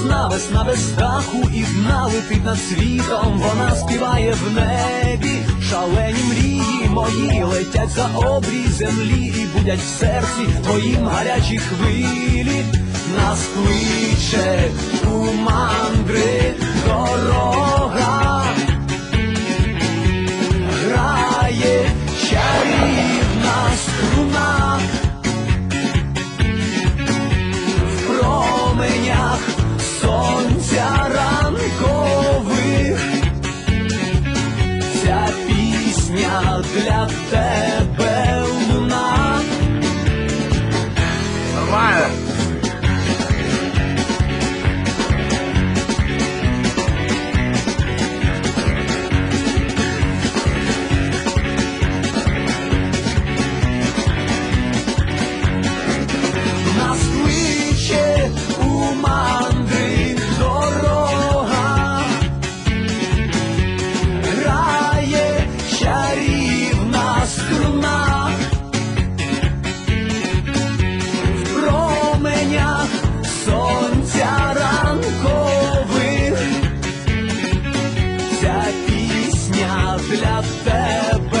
весна, весна без страху і знали під над світом, вона співає в небі, шалені мрії мої летять за обрій землі і будять в серці твоїм гарячі хвилі, нас кличе Ця пісня для тебе brilha a.